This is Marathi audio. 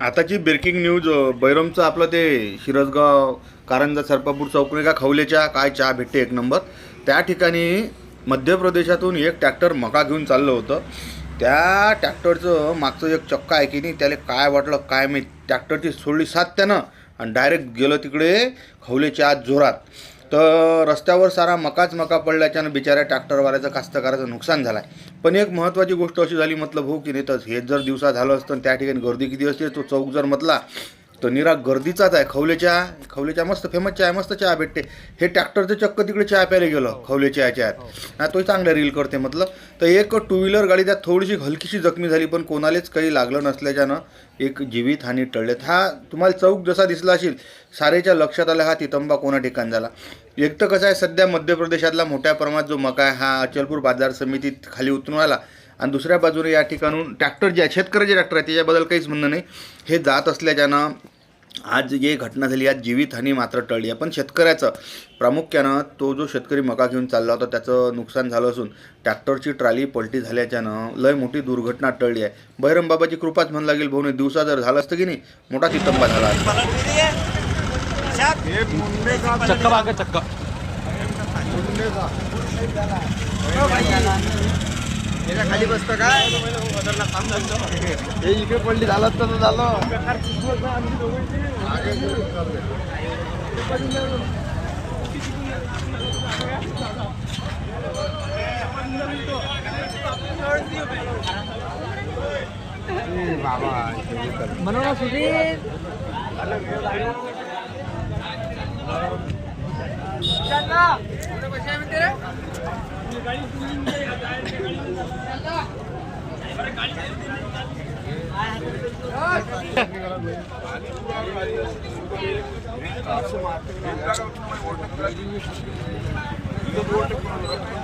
आताची ब्रेकिंग न्यूज बैरमचं आपलं ते शिरसगाव कारंजा सरपापूर चौकणी का खवलेच्या काय चहा भेटते एक नंबर त्या ठिकाणी मध्य प्रदेशातून एक ट्रॅक्टर मका घेऊन चाललं होतं. त्या ट्रॅक्टरचं मागचं एक चक्का आहे की नाही त्याला काय वाटलं काय मी ट्रॅक्टरची सोडली सात त्यानं. आणि डायरेक्ट गेलं तिकडे खवलेच्या आत जोरात. तर रस्त्यावर सारा मकाच मका पडल्याच्यानं बिचाऱ्या ट्रॅक्टरवाल्याचं कास्तकाराचं नुकसान झालं आहे पण एक महत्त्वाची गोष्ट अशी झाली म्हटलं भाऊ की नाही तर हे जर दिवसा झालं असतं आणि त्या ठिकाणी गर्दी किती असते तो चौक जर म्हटला तर निरा गर्दीचाच आहे खवलेच्या खवलेच्या मस्त फेमस चहा मस्त चहा भेटते. हे ट्रॅक्टरचं चक्क तिकडे चहा प्यायला गेलं खवलेच्या ह्याच्यात हा तोही चांगला रील करते म्हटलं. तर एक टू व्हीलर गाडी त्यात थोडीशी हलकीशी जखमी झाली पण कोणालाच काही लागलं नसल्याच्यानं एक जीवित हानी टळलेत हा तुम्हाला चौक जसा दिसला असेल सारेच्या लक्षात आलं हा तितंबा कोणा ठिकाण झाला. एक तर कसं आहे सध्या मध्य प्रदेशातला मोठ्या प्रमाणात जो मका आहे हा अचलपूर बाजार समितीत खाली उतरून आला. आणि दुसऱ्या बाजूने या ठिकाणून ट्रॅक्टर जे आहे शेतकऱ्याचे ट्रॅक्टर आहे त्याच्याबद्दल काहीच म्हणणं नाही. हे जात असल्याच्यानं आज जे घटना झाली आज जीवितहानी मात्र टळली आहे. पण शेतकऱ्याचं प्रामुख्यानं तो जो शेतकरी मका घेऊन चालला होता त्याचं नुकसान झालं असून ट्रॅक्टरची ट्राली पलटी झाल्याच्यानं लय मोठी दुर्घटना टळली आहे. बैरम बाबाची कृपाच म्हण लागेल भाऊ दिवसा जर झालं असतं की नाही मोठा तितंबा झाला. चक्का त्याच्याखाली बसतं का? हे इकडे पडली झालं तर झालं. बाबा म्हणून Sudhir Ich habe mich nicht mehr so gut gemacht. Ich habe mich nicht mehr so gut gemacht.